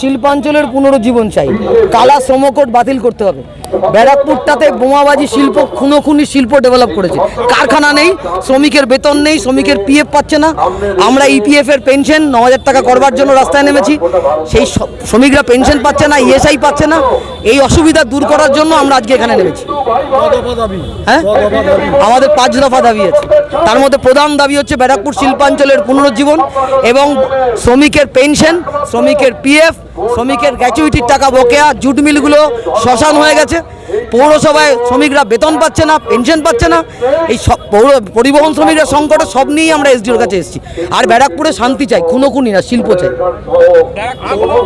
শিল্পাঞ্চলের পুনরুজ্জীবন চাই। কালা শ্রমকোট বাতিল করতে হবে। ব্যারাকপুরটাতে বোমাবাজি শিল্প, খুনোখুনি শিল্প ডেভেলপ করেছে। কারখানা নেই, শ্রমিকের বেতন নেই, শ্রমিকের পিএফ পাচ্ছে না। আমরা ইপিএফ এর পেনশন ন হাজার টাকা করবার জন্য রাস্তায় নেমেছি। সেই শ্রমিকরা পেনশন পাচ্ছে না ইএসআই পাচ্ছে না। এই অসুবিধা দূর করার জন্য আমরা আজকে এখানে নেমেছি। হ্যাঁ? আমাদের পাঁচ দফা দাবি আছে। তার মধ্যে প্রধান দাবি হচ্ছে ব্যারাকপুর শিল্পাঞ্চলের পুনরুজ্জীবন এবং শ্রমিকের পেনশন শ্রমিকের পিএফ শ্রমিকের গ্র্যাচুইটির টাকা বকেয়া জুট মিলগুলো শ্মশান হয়ে গেছে। পৌরসভায় শ্রমিকরা বেতন পাচ্ছে না পেনশন পাচ্ছে না। এই সব পৌর পরিবহন শ্রমিকরা সংকটে সব নিয়েই আমরা এসডিওর কাছে এসেছি। আর ব্যারাকপুরে শান্তি চাই খুনোখুনি না শিল্প চাই।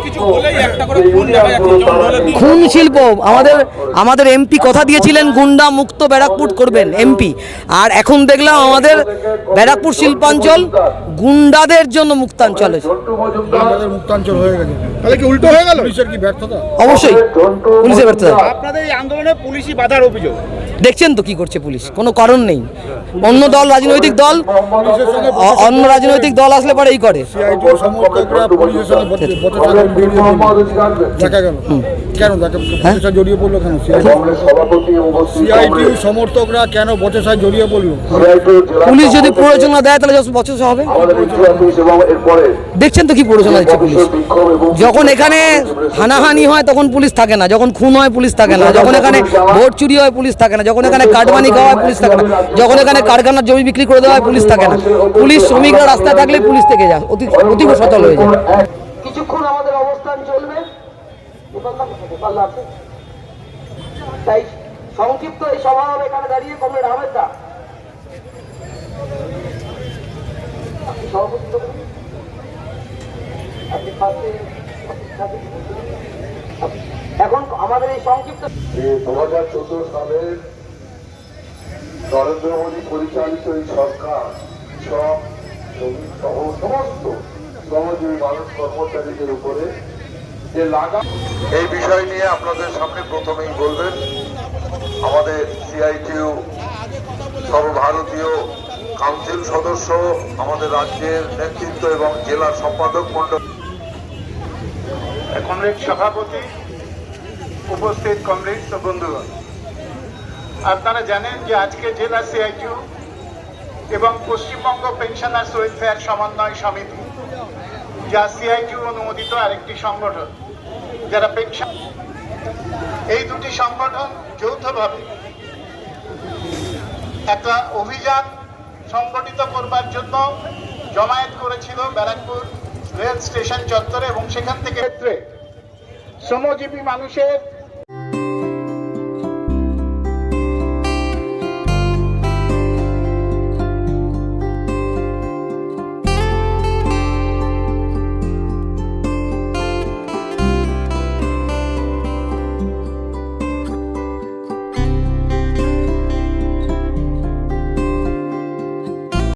কিছু বলেই একটা করে খুন শিল্প আমাদের আমাদের এমপি কথা দিয়েছিলেন গুন্ডা মুক্ত ব্যারাকপুর করবেন এমপি আর এখন দেখলাম আমাদের ব্যারাকপুর শিল্পাঞ্চল গুন্ডাদের জন্য মুক্তাঞ্চল হয়েছে মুক্তাঞ্চল হয়ে গেছে। তাহলে কি উল্টো হয়ে গেল? কি ব্যর্থতা? অবশ্যই পুলিশের ব্যর্থতা। আপনাদের এই আন্দোলনে পুলিশি বাধার অভিযোগ। দেখছেন তো কি করছে পুলিশ? কোনো কারণ নেই। অন্য দল রাজনৈতিক দল অন্য রাজনৈতিক দল আসলে পরে এই করে। সমর্থকরা বচসা কেন? বচসায় জড়িয়ে পড়ল? পুলিশ যদি প্ররোচনা দেয় তাহলে বছর হবে? দেখছেন তো কি প্ররোচনা দিচ্ছে পুলিশ? যখন এখানে হানাহানি হয় তখন পুলিশ থাকে না। যখন খুন হয় পুলিশ থাকে না। যখন এখানে ভোট চুরি হয় পুলিশ থাকে না। যখন এখানে কাটমানি খাওয়া হয় পুলিশ থাকে না। যখন এখানে কারখানার জমি বিক্রি করে দেওয়া হয় পুলিশ থাকে না। পুলিশ শ্রমিকরা রাস্তায় থাকলে পুলিশ থেকে যায় অতি অতীব সচল হয়ে যায়। কিছুক্ষণ আমাদের অবস্থান চলবে। তাই সংক্ষিপ্ত এই সভা হবে এখানে দাঁড়িয়ে কমরেড আহমেদ দা। সভাপতি আপনি আমাদের এই সংক্ষিপ্ত দু হাজার চোদ্দ সালের নরেন্দ্র মোদী পরিচালিত এই সরকার কৃষক শ্রমিক সহ সমস্ত শ্রমজীবী মানুষ কর্মচারীদের উপরে যে লাগা এই বিষয় নিয়ে আপনাদের সামনে প্রথমেই বলবেন আমাদের সিআইটিউ সর্বভারতীয় কাউন্সিল সদস্য আমাদের রাজ্যের নেতৃত্ব এবং জেলা সম্পাদক মন্ডল কমরেড সভাপতি উপস্থিত কমরেড ও বন্ধুগণ। আপনারা জানেন যে আজকে জেলা সিআইটিউ এবং পশ্চিমবঙ্গ পেনশনার্স ওয়েলফেয়ার সমন্বয় সমিতি, যা সিআইটিউ অনুমোদিত আরেকটি সংগঠন, যারা পেনশন এই দুটি সংগঠন যৌথভাবে একটা অভিযান সংগঠিত করবার জন্য জমায়েত করেছিল ব্যারাকপুর রেল স্টেশন চত্বরে এবং সেখান থেকে ক্ষেত্রে শ্রমজীবী মানুষের